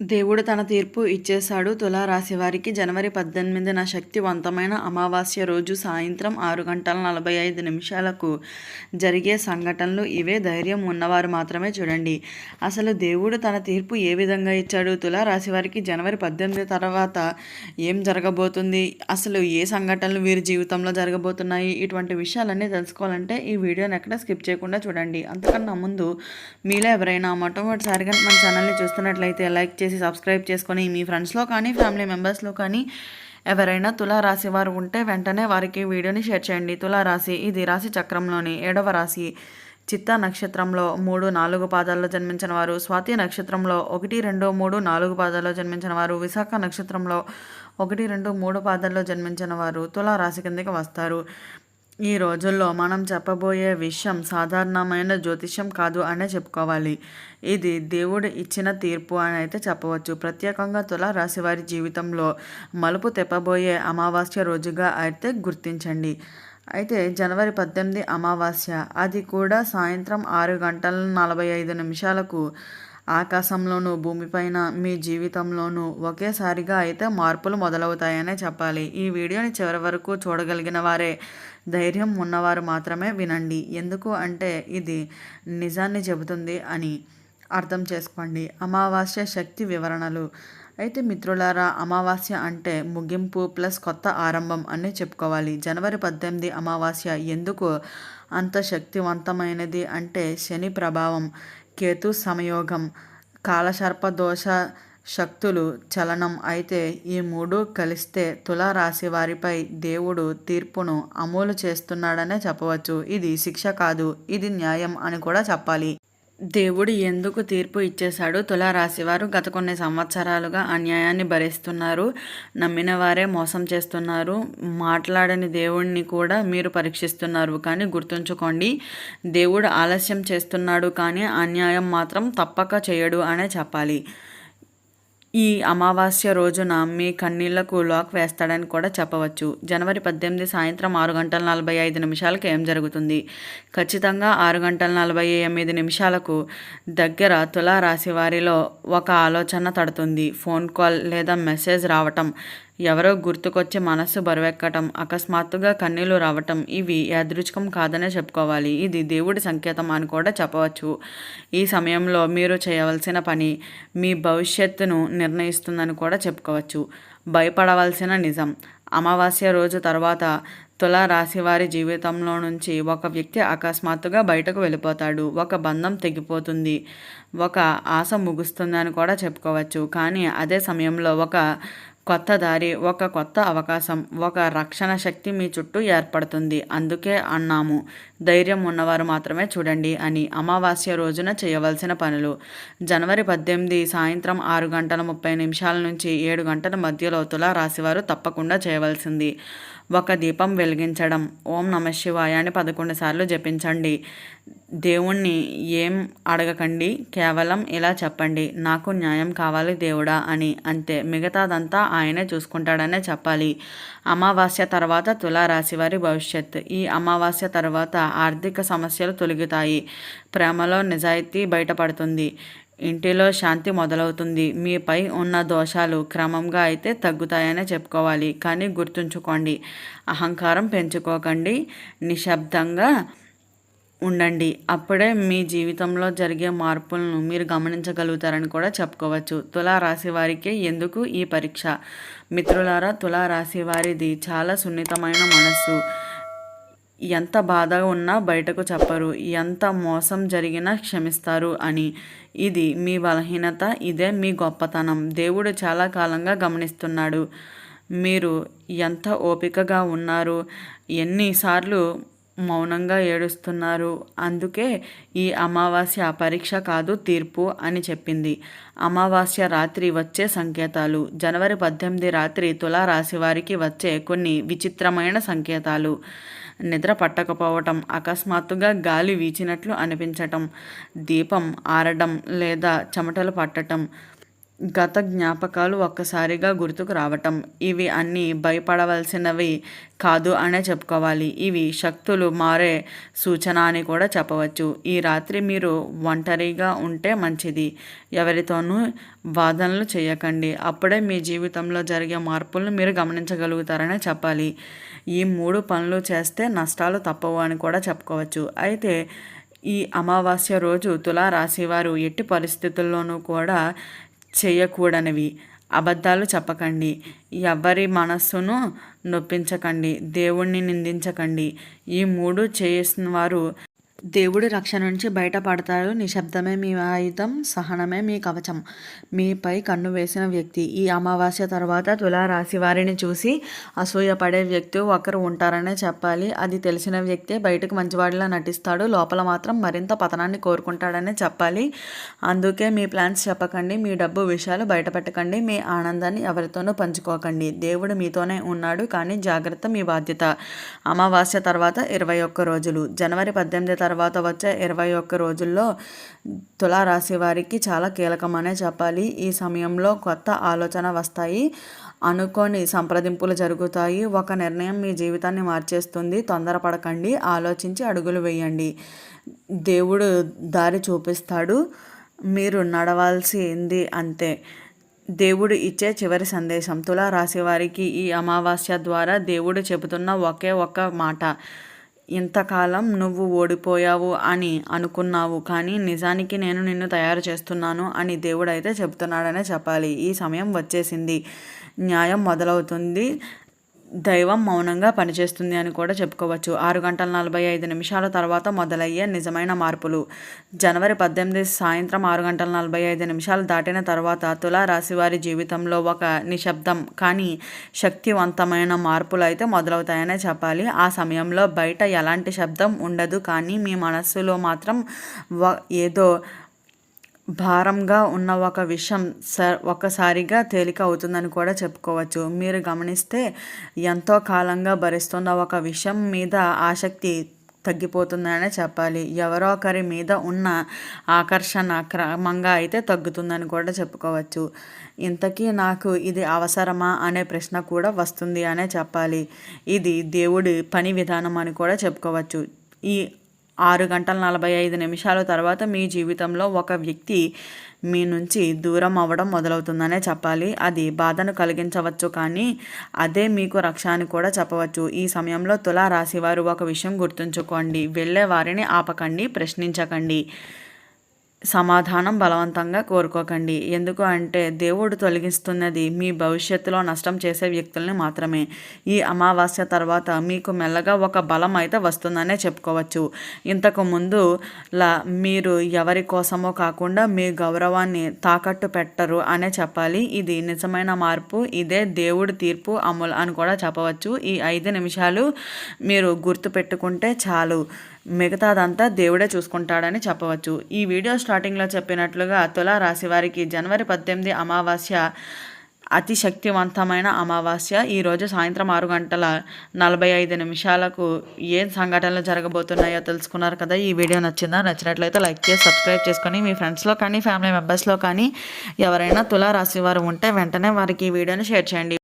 దేవుడు తన తీర్పు ఇచ్చేశాడు. తులారాశి వారికి జనవరి పద్దెనిమిదిన శక్తివంతమైన అమావాస్య రోజు సాయంత్రం ఆరు గంటల నలభై ఐదు నిమిషాలకు జరిగే సంఘటనలు ఇవే ధైర్యం ఉన్నవారు మాత్రమే చూడండి. అసలు దేవుడు తన తీర్పు ఏ విధంగా ఇచ్చాడు? తులారాశి వారికి జనవరి పద్దెనిమిది తర్వాత ఏం జరగబోతుంది? అసలు ఏ సంఘటనలు వీరి జీవితంలో జరగబోతున్నాయి? ఇటువంటి విషయాలన్నీ తెలుసుకోవాలంటే ఈ వీడియోని ఎక్కడ స్కిప్ చేయకుండా చూడండి. అంతకన్నా ముందు మీలో ఎవరైనా మొట్టమొదటిసారిగా మన ఛానల్ని చూస్తున్నట్లయితే లైక్ చేసి చేసి సబ్స్క్రైబ్ చేసుకొని మీ ఫ్రెండ్స్లో కానీ ఫ్యామిలీ మెంబర్స్లో కానీ ఎవరైనా తులారాశి వారు ఉంటే వెంటనే వారికి వీడియోని షేర్ చేయండి. తులారాశి ఇది రాశి చక్రంలోని ఏడవ రాశి. చిత్త నక్షత్రంలో మూడు నాలుగు పాదాల్లో జన్మించిన వారు. స్వాతి నక్షత్రంలో ఒకటి రెండు మూడు నాలుగు పాదాల్లో జన్మించిన వారు. విశాఖ నక్షత్రంలో ఒకటి రెండు మూడు పాదాల్లో జన్మించిన వారు తులారాశి కిందకి వస్తారు. ఈ రోజుల్లో మనం చెప్పబోయే విషయం సాధారణమైన జ్యోతిష్యం కాదు అనే చెప్పుకోవాలి. ఇది దేవుడు ఇచ్చిన తీర్పు అని అయితే చెప్పవచ్చు. ప్రత్యేకంగా తుల రాశి వారి జీవితంలో మలుపు తెప్పబోయే అమావాస్య రోజుగా అయితే గుర్తించండి. అయితే జనవరి పద్దెనిమిది అమావాస్య అది కూడా సాయంత్రం ఆరు గంటల నలభై ఐదు నిమిషాలకు ఆకాశంలోనూ భూమిపైన మీ జీవితంలోనూ ఒకేసారిగా అయితే మార్పులు మొదలవుతాయనే చెప్పాలి. ఈ వీడియోని చివరి వరకు చూడగలిగిన వారే ధైర్యం ఉన్నవారు మాత్రమే వినండి. ఎందుకు అంటే ఇది నిజాన్ని చెబుతుంది అని అర్థం చేసుకోండి. అమావాస్య శక్తి వివరణలు. అయితే మిత్రులారా అమావాస్య అంటే ముగింపు ప్లస్ కొత్త ఆరంభం అని చెప్పుకోవాలి. జనవరి పద్దెనిమిది అమావాస్య ఎందుకు అంత శక్తివంతమైనది అంటే శని ప్రభావం. కేతు సమయోగం. కాలసర్ప దోష శక్తులు చలనం అయితే ఈ మూడు కలిస్తే తులారాశి వారిపై దేవుడు తీర్పును అమలు చేస్తున్నాడనే చెప్పవచ్చు. ఇది శిక్ష కాదు ఇది న్యాయం అని కూడా చెప్పాలి. దేవుడు ఎందుకు తీర్పు ఇచ్చేశాడు? తులారాశివారు గత కొన్ని సంవత్సరాలుగా అన్యాయాన్ని భరిస్తున్నారు. నమ్మిన వారే మోసం చేస్తున్నారు. మాట్లాడని దేవుణ్ణి కూడా మీరు పరీక్షిస్తున్నారు. కానీ గుర్తుంచుకోండి దేవుడు ఆలస్యం చేస్తున్నాడు కానీ అన్యాయం మాత్రం తప్పక చేయడు అనే చెప్పాలి. ఈ అమావాస్య రోజున మీ కన్నీళ్ళకు లాక్ వేస్తాడని కూడా చెప్పవచ్చు. జనవరి పద్దెనిమిది సాయంత్రం ఆరు గంటల నలభై ఐదు నిమిషాలకు ఏం జరుగుతుంది? ఖచ్చితంగా ఆరు గంటల నలభై ఎనిమిది నిమిషాలకు దగ్గర తులారాశి వారిలో ఒక ఆలోచన తడుతుంది. ఫోన్ కాల్ లేదా మెసేజ్ రావటం ఎవరో గుర్తుకొచ్చి మనస్సు బరువెక్కటం అకస్మాత్తుగా కన్నీళ్ళు రావటం ఇవి యాదృచ్ఛికం కాదనే చెప్పుకోవాలి. ఇది దేవుడి సంకేతం అని కూడా చెప్పవచ్చు. ఈ సమయంలో మీరు చేయవలసిన పని మీ భవిష్యత్తును నిర్ణయిస్తుందని కూడా చెప్పుకోవచ్చు. భయపడవలసిన నిజం. అమావాస్య రోజు తర్వాత తుల రాశి వారి జీవితంలో నుంచి ఒక వ్యక్తి అకస్మాత్తుగా బయటకు వెళ్ళిపోతాడు. ఒక బంధం తెగిపోతుంది. ఒక ఆశ ముగుస్తుందని కూడా చెప్పుకోవచ్చు. కానీ అదే సమయంలో ఒక కొత్త దారి ఒక కొత్త అవకాశం ఒక రక్షణ శక్తి మీ చుట్టూ ఏర్పడుతుంది. అందుకే అన్నాము. ధైర్యం ఉన్నవారు మాత్రమే చూడండి అని అమావాస్య రోజున చేయవలసిన పనులు. జనవరి పద్దెనిమిది సాయంత్రం ఆరు గంటల ముప్పై నిమిషాల నుంచి ఏడు గంటల మధ్యలో తులా రాశివారు తప్పకుండా చేయవలసింది. ఒక దీపం వెలిగించడం ఓం నమ శివాయ అని పదకొండు సార్లు జపించండి. దేవుణ్ణి ఏం అడగకండి? కేవలం ఇలా చెప్పండి నాకు న్యాయం కావాలి దేవుడా అని. అంతే మిగతాదంతా ఆయనే చూసుకుంటాడనే చెప్పాలి. అమావాస్య తర్వాత తులారాశి వారి భవిష్యత్ ఈ అమావాస్య తర్వాత ఆర్థిక సమస్యలు తొలగుతాయి. ప్రేమలో నిజాయితీ బయటపడుతుంది. ఇంటిలో శాంతి మొదలవుతుంది. మీపై ఉన్న దోషాలు క్రమంగా అయితే తగ్గుతాయనే చెప్పుకోవాలి. కానీ గుర్తుంచుకోండి అహంకారం పెంచుకోకండి. నిశ్శబ్దంగా ఉండండి. అప్పుడే మీ జీవితంలో జరిగే మార్పులను మీరు గమనించగలుగుతారని కూడా చెప్పుకోవచ్చు. తులారాశి వారికి ఎందుకు ఈ పరీక్ష? మిత్రులారా తులారాశి వారిది చాలా సున్నితమైన మనస్సు. ఎంత బాధగా ఉన్నా బయటకు చెప్పరు. ఎంత మోసం జరిగినా క్షమిస్తారు అని. ఇది మీ బలహీనత ఇదే మీ గొప్పతనం. దేవుడు చాలా కాలంగా గమనిస్తున్నాడు. మీరు ఎంత ఓపికగా ఉన్నారు? ఎన్నిసార్లు మౌనంగా ఏడుస్తున్నారు? అందుకే ఈ అమావాస్య పరీక్ష కాదు తీర్పు అని చెప్పింది. అమావాస్య రాత్రి వచ్చే సంకేతాలు. జనవరి పద్దెనిమిది రాత్రి తులారాశి వారికి వచ్చే కొన్ని విచిత్రమైన సంకేతాలు. నిద్ర పట్టకపోవటం అకస్మాత్తుగా గాలి వీచినట్లు అనిపించటం దీపం ఆరడం లేదా చెమటలు పట్టటం గత జ్ఞాపకాలు ఒక్కసారిగా గుర్తుకు రావటం. ఇవి అన్నీ భయపడవలసినవి కాదు అనే చెప్పుకోవాలి. ఇవి శక్తులు మారే సూచన అని కూడా చెప్పవచ్చు. ఈ రాత్రి మీరు ఒంటరిగా ఉంటే మంచిది. ఎవరితోనూ వాదనలు చేయకండి. అప్పుడే మీ జీవితంలో జరిగే మార్పులను మీరు గమనించగలుగుతారనే చెప్పాలి. ఈ మూడు పనులు చేస్తే నష్టాలు తప్పవు అని కూడా చెప్పుకోవచ్చు. అయితే ఈ అమావాస్య రోజు తులారాశి వారు ఎట్టి పరిస్థితుల్లోనూ కూడా చేయకూడనివి అబద్ధాలు చెప్పకండి. ఎవరి మనస్సును నొప్పించకండి. దేవుణ్ణి నిందించకండి. ఈ మూడు చేసిన వారు దేవుడి రక్షణ నుంచి బయటపడతారు నిశ్శబ్దమే మీ ఆయుధం సహనమే మీ కవచం. మీపై కన్ను వేసిన వ్యక్తి. ఈ అమావాస్య తర్వాత తులారాశి వారిని చూసి అసూయపడే వ్యక్తి ఒకరు ఉంటారనే చెప్పాలి. అది తెలిసిన వ్యక్తే బయటకు మంచివాడిలా నటిస్తాడు. లోపల మాత్రం మరింత పతనాన్ని కోరుకుంటాడనే చెప్పాలి. అందుకే మీ ప్లాన్స్ చెప్పకండి. మీ డబ్బు విషయాలు బయటపెట్టకండి. మీ ఆనందాన్ని ఎవరితోనూ పంచుకోకండి. దేవుడు మీతోనే ఉన్నాడు కానీ జాగ్రత్త మీ బాధ్యత. అమావాస్య తర్వాత ఇరవై ఒక్క రోజులు. జనవరి పద్దెనిమిది తర్వాత వచ్చే ఇరవై ఒక్క రోజుల్లో తులారాశి వారికి చాలా కీలకమనే చెప్పాలి. ఈ సమయంలో కొత్త ఆలోచన వస్తాయి. అనుకోని సంప్రదింపులు జరుగుతాయి. ఒక నిర్ణయం మీ జీవితాన్ని మార్చేస్తుంది. తొందరపడకండి. ఆలోచించి అడుగులు వేయండి. దేవుడు దారి చూపిస్తాడు. మీరు నడవాల్సింది అంతే. దేవుడు ఇచ్చే చివరి సందేశం. తులా రాశి వారికి ఈ అమావాస్య ద్వారా దేవుడు చెబుతున్న ఒకే ఒక్క మాట. ఇంతకాలం నువ్వు ఓడిపోయావు అని అనుకున్నావు కానీ నిజానికి నేను నిన్ను తయారు చేస్తున్నాను అని దేవుడైతే చెప్తున్నాడనే చెబుతున్నాడనే చెప్పాలి. ఈ సమయం వచ్చేసింది. న్యాయం మొదలవుతుంది. దైవం మౌనంగా పనిచేస్తుంది అని కూడా చెప్పుకోవచ్చు. ఆరు గంటల నలభై ఐదు నిమిషాల తర్వాత మొదలయ్యే నిజమైన మార్పులు. జనవరి పద్దెనిమిది సాయంత్రం ఆరు గంటల నలభై ఐదు నిమిషాలు దాటిన తర్వాత తులారాశి వారి జీవితంలో ఒక నిశ్శబ్దం కానీ శక్తివంతమైన మార్పులు అయితే మొదలవుతాయనే చెప్పాలి. ఆ సమయంలో బయట ఎలాంటి శబ్దం ఉండదు కానీ మీ మనస్సులో మాత్రం ఏదో భారంగా ఉన్న ఒక విషయం స ఒక్కసారిగా తేలిక అవుతుందని కూడా చెప్పుకోవచ్చు. మీరు గమనిస్తే ఎంతో కాలంగా భరిస్తున్న ఒక విషయం మీద ఆసక్తి తగ్గిపోతుందనే చెప్పాలి. ఎవరో ఒకరి మీద ఉన్న ఆకర్షణ క్రమంగా అయితే తగ్గుతుందని కూడా చెప్పుకోవచ్చు. ఇంతకీ నాకు ఇది అవసరమా అనే ప్రశ్న కూడా వస్తుంది అనే చెప్పాలి. ఇది దేవుడి పని విధానం అని కూడా చెప్పుకోవచ్చు. ఈ ఆరు గంటల నలభై ఐదు నిమిషాల తర్వాత మీ జీవితంలో ఒక వ్యక్తి మీ నుంచి దూరం అవ్వడం మొదలవుతుందనే చెప్పాలి. అది బాధను కలిగించవచ్చు కానీ అదే మీకు రక్ష అని కూడా చెప్పవచ్చు. ఈ సమయంలో తులా రాశివారు ఒక విషయం గుర్తుంచుకోండి. వెళ్ళే వారిని ఆపకండి ప్రశ్నించకండి. సమాధానం బలవంతంగా కోరుకోకండి. ఎందుకు అంటే దేవుడు తొలగిస్తున్నది మీ భవిష్యత్తులో నష్టం చేసే వ్యక్తుల్ని మాత్రమే. ఈ అమావాస్య తర్వాత మీకు మెల్లగా ఒక బలం అయితే వస్తుందనే చెప్పుకోవచ్చు. ఇంతకు ముందు లా మీరు ఎవరి కోసమో కాకుండా మీ గౌరవాన్ని తాకట్టు పెట్టరు అనే చెప్పాలి. ఇది నిజమైన మార్పు ఇదే దేవుడి తీర్పు అమలు అని కూడా చెప్పవచ్చు. ఈ ఐదు నిమిషాలు మీరు గుర్తు పెట్టుకుంటే చాలు. మిగతాదంతా దేవుడే చూసుకుంటాడని చెప్పవచ్చు. ఈ వీడియో స్టార్టింగ్లో చెప్పినట్లుగా తుల రాశి వారికి జనవరి పద్దెనిమిది అమావాస్య అతి శక్తివంతమైన అమావాస్య. ఈరోజు సాయంత్రం ఆరు గంటల నలభై ఐదు నిమిషాలకు ఏం సంఘటనలు జరగబోతున్నాయో తెలుసుకున్నారు కదా. ఈ వీడియో నచ్చిందా? నచ్చినట్లయితే లైక్ చేసి సబ్స్క్రైబ్ చేసుకొని మీ ఫ్రెండ్స్లో కానీ ఫ్యామిలీ మెంబర్స్లో కానీ ఎవరైనా తులా రాశి వారు ఉంటే వెంటనే వారికి ఈ వీడియోని షేర్ చేయండి.